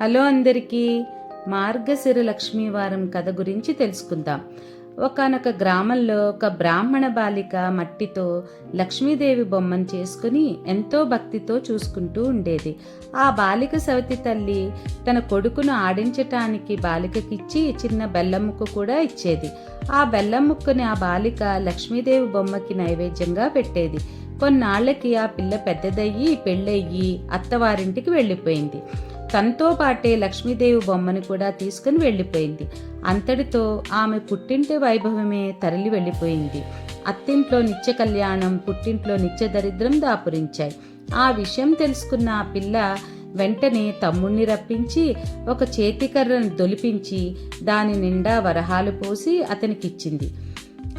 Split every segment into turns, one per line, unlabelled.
Hello అందరికీ మార్గశిర లక్ష్మీవారం కథ గురించి తెలుసుకుందాం. ఒకనొక గ్రామంలో ఒక బ్రాహ్మణ బాలిక మట్టితో లక్ష్మీదేవి బొమ్మను చేసుకుని ఎంతో భక్తితో చూసుకుంటూ ఉండేది. ఆ బాలిక సవతి తల్లి తన కొడుకును ఆడించటానికి బాలికకిచ్చి చిన్న బెల్లం ముక్క కూడా ఇచ్చేది. ఆ బెల్లం ముక్కని ఆ బాలిక లక్ష్మీదేవి బొమ్మకి నైవేద్యంగా పెట్టేది. కొన్నాళ్ళకి ఆ పిల్ల పెద్దదయ్యి పెళ్ళయ్యి అత్తవారింటికి వెళ్ళిపోయింది. తనతో పాటే లక్ష్మీదేవి బొమ్మను కూడా తీసుకుని వెళ్ళిపోయింది. అంతటితో ఆమె పుట్టింటి వైభవమే తరలి వెళ్ళిపోయింది. అత్తింట్లో నిత్య కళ్యాణం పుట్టింట్లో నిత్య దరిద్రం దాపురించాయి. ఆ విషయం తెలుసుకున్న ఆ పిల్ల వెంటనే తమ్ముణ్ణి రప్పించి ఒక చేతికర్రను దొలిపించి దాని నిండా వరహాలు పోసి అతనికిచ్చింది.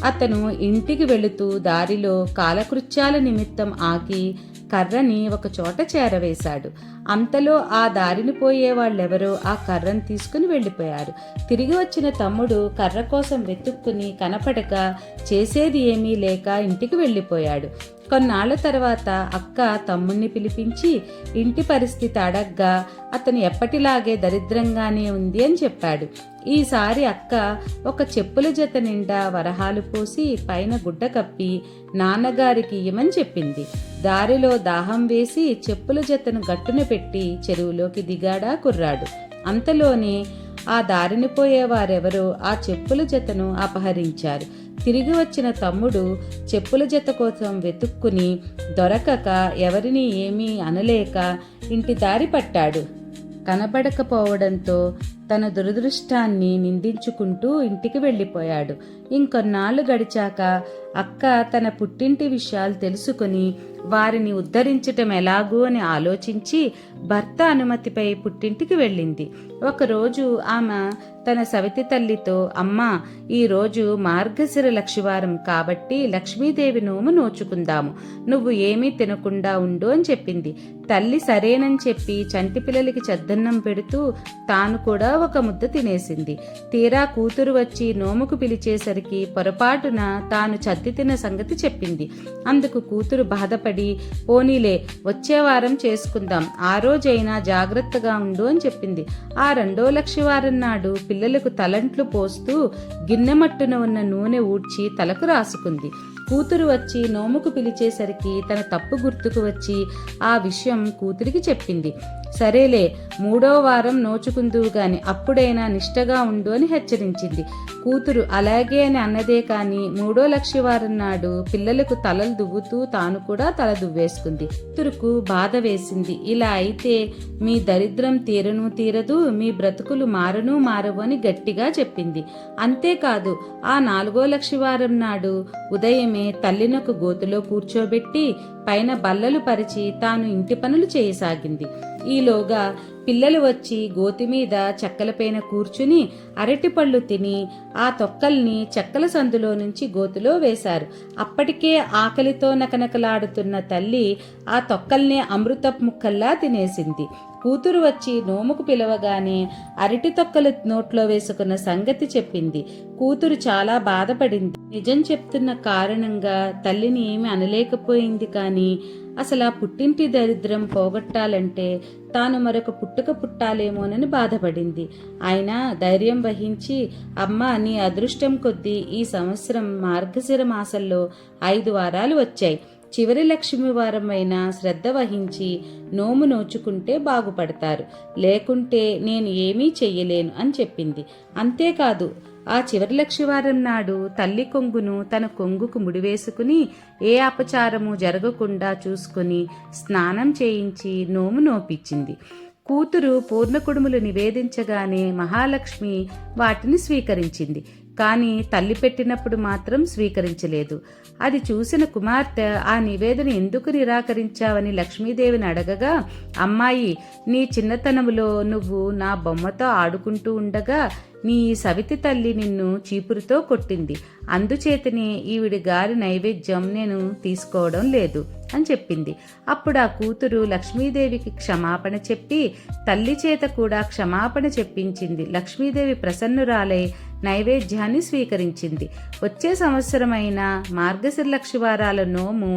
అతను ఇంటికి వెళుతూ దారిలో కాలకృత్యాల నిమిత్తం ఆకి కర్రని ఒక చోట చేరవేశాడు. అంతలో ఆ దారిని పోయే వాళ్ళెవరో ఆ కర్రను తీసుకుని వెళ్ళిపోయారు. తిరిగి వచ్చిన తమ్ముడు కర్ర కోసం వెతుక్కుని కనపడక చేసేది ఏమీ లేక ఇంటికి వెళ్ళిపోయాడు. కొన్నాళ్ళ తర్వాత అక్క తమ్ముణ్ణి పిలిపించి ఇంటి పరిస్థితి అడగ్గా అతను ఎప్పటిలాగే దరిద్రంగానే ఉంది అని చెప్పాడు. ఈసారి అక్క ఒక చెప్పుల జత నిండా వరహాలు పోసి పైన గుడ్డ కప్పి నాన్నగారికి ఇయ్యమని చెప్పింది. దారిలో దాహం వేసి చెప్పుల జతను గట్టున పెట్టి చెరువులోకి దిగాడా కుర్రాడు. అంతలోనే ఆ దారిని పోయేవారెవరో ఆ చెప్పుల జతను అపహరించారు. తిరిగి వచ్చిన తమ్ముడు చెప్పుల జత కోసం వెతుక్కుని దొరకక ఎవరిని ఏమీ అనలేక ఇంటి దారి పట్టాడు. కనబడకపోవడంతో తన దురదృష్టాన్ని నిందించుకుంటూ ఇంటికి వెళ్ళిపోయాడు. ఇంకొన్నాళ్ళు గడిచాక అక్క తన పుట్టింటి విషయాలు తెలుసుకుని వారిని ఉద్ధరించటం ఎలాగూ అని ఆలోచించి భర్త అనుమతిపై పుట్టింటికి వెళ్ళింది. ఒకరోజు ఆమె తన సవితి తల్లితో అమ్మా ఈరోజు మార్గశిర లక్షివారం కాబట్టి లక్ష్మీదేవి నోము నోచుకుందాము. నువ్వు ఏమీ తినకుండా ఉండు అని చెప్పింది. తల్లి సరేనని చెప్పి చంటి పిల్లలకి చద్దన్నం పెడుతూ తాను కూడా ఒక ముద్ద తినేసింది. తీరా కూతురు వచ్చి నోముకు పిలిచేసరికి పొరపాటున తాను చద్ది తిన్న సంగతి చెప్పింది. అందుకు కూతురు బాధపడి పోనీలే వచ్చే వారం చేసుకుందాం. ఆ రోజైనా జాగ్రత్తగా ఉండు అని చెప్పింది. ఆ రెండో లక్ష వారం నాడు పిల్లలకు తలంట్లు పోస్తూ గిన్నె మట్టున ఉన్న నూనె ఊడ్చి తలకు రాసుకుంది. కూతురు వచ్చి నోముకు పిలిచేసరికి తన తప్పు గుర్తుకు వచ్చి ఆ విషయం కూతురికి చెప్పింది. సరేలే మూడో వారం నోచుకుందువు గాని అప్పుడైనా నిష్టగా ఉండు అని హెచ్చరించింది. కూతురు అలాగే అని అన్నదే కాని మూడో లక్షవారం నాడు పిల్లలకు తలలు దువ్వుతూ తాను కూడా తల దువ్వేసుకుంది. కూతురుకు బాధ వేసింది. ఇలా అయితే మీ దరిద్రం తీరను తీరదు మీ బ్రతుకులు మారను మారవు అని గట్టిగా చెప్పింది. అంతేకాదు ఆ నాలుగో లక్షవారం నాడు ఉదయం ఆమె తల్లినొక గోతులో కూర్చోబెట్టి పైన బల్లలు పరిచి తాను ఇంటి పనులు చేయసాగింది. ఈలోగా పిల్లలు వచ్చి గోతి మీద చెక్కలపైన కూర్చుని అరటిపళ్ళు తిని ఆ తొక్కల్ని చెక్కల సందులో నుంచి గోతిలో వేశారు. అప్పటికే ఆకలితో నకనకలాడుతున్న తల్లి ఆ తొక్కల్ని అమృతపు ముక్కల్లా తినేసింది. కూతురు వచ్చి నోముకు పిలవగానే అరటి తొక్కలు నోట్లో వేసుకున్న సంగతి చెప్పింది. కూతురు చాలా బాధపడింది. నిజం చెప్తున్న కారణంగా తల్లిని ఏమి అనలేకపోయింది కానీ అసలు ఆ పుట్టింటి దరిద్రం పోగొట్టాలంటే తాను మరొక పుట్టుక పుట్టాలేమోనని బాధపడింది. ఆయన ధైర్యం వహించి అమ్మ నీ అదృష్టం కొద్దీ ఈ సంవత్సరం మార్గశిర మాసంలో ఐదు వారాలు వచ్చాయి. చివరి లక్ష్మి వారమైన శ్రద్ధ వహించి నోము నోచుకుంటే బాగుపడతారు. లేకుంటే నేను ఏమీ చెయ్యలేను అని చెప్పింది. అంతేకాదు ఆ చివరి లక్షివారం నాడు తల్లి కొంగును తన కొంగుకు ముడివేసుకుని ఏ అపచారము జరగకుండా చూసుకుని స్నానం చేయించి నోము నోపించింది. కూతురు పూర్ణకుడుములు నివేదించగానే మహాలక్ష్మి వాటిని స్వీకరించింది. కానీ తల్లి పెట్టినప్పుడు మాత్రం స్వీకరించలేదు. అది చూసిన కుమార్తె ఆ నివేదన ఎందుకు నిరాకరించావని లక్ష్మీదేవిని అడగగా అమ్మాయి నీ చిన్నతనములో నువ్వు నా బొమ్మతో ఆడుకుంటూ ఉండగా నీ సవితి తల్లి నిన్ను చీపురుతో కొట్టింది. అందుచేతనే ఈవిడి గారి నైవేద్యం నేను తీసుకోవడం లేదు అని చెప్పింది. అప్పుడు ఆ కూతురు లక్ష్మీదేవికి క్షమాపణ చెప్పి తల్లి చేత కూడా క్షమాపణ చెప్పించింది. లక్ష్మీదేవి ప్రసన్నురాలై నైవేద్యాన్ని స్వీకరించింది. వచ్చే సంవత్సరమైన మార్గశిర లక్షవారాల నోము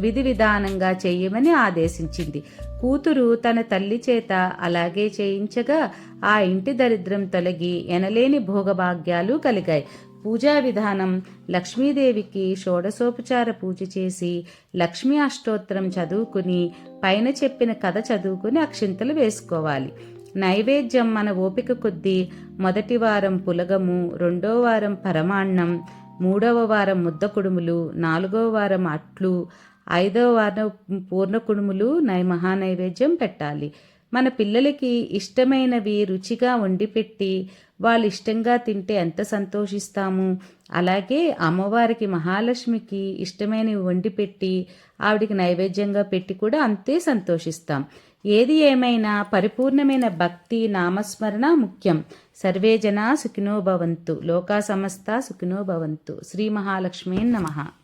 విధి విధానంగా చేయమని ఆదేశించింది. కూతురు తన తల్లి చేత అలాగే చేయించగా ఆ ఇంటి దరిద్రం తొలగి ఎనలేని భోగభాగ్యాలు కలిగాయి. పూజా విధానం లక్ష్మీదేవికి షోడశోపచార పూజ చేసి లక్ష్మీ అష్టోత్తరం చదువుకుని పైన చెప్పిన కథ చదువుకుని అక్షింతలు వేసుకోవాలి. నైవేద్యం మన ఓపిక కొద్దీ మొదటి వారం పులగము రెండో వారం పరమాన్నం మూడవ వారం ముద్ద కుడుములు నాలుగవ వారం అట్లు ఐదవ వారం పూర్ణ కుడుములు నై మహానైవేద్యం పెట్టాలి. మన పిల్లలకి ఇష్టమైనవి రుచిగా వండి పెట్టి వాళ్ళు ఇష్టంగా తింటే ఎంత సంతోషిస్తాము. అలాగే అమ్మవారికి మహాలక్ష్మికి ఇష్టమైనవి వండి పెట్టి ఆవిడికి నైవేద్యంగా పెట్టి కూడా అంతే సంతోషిస్తాం. ఏది ఏమైనా పరిపూర్ణమైన భక్తి నామస్మరణ ముఖ్యం. సర్వే జనా సుఖినో భవంతు. లోకా సమస్త సుఖినో భవంతు. శ్రీ మహాలక్ష్మీ నమః.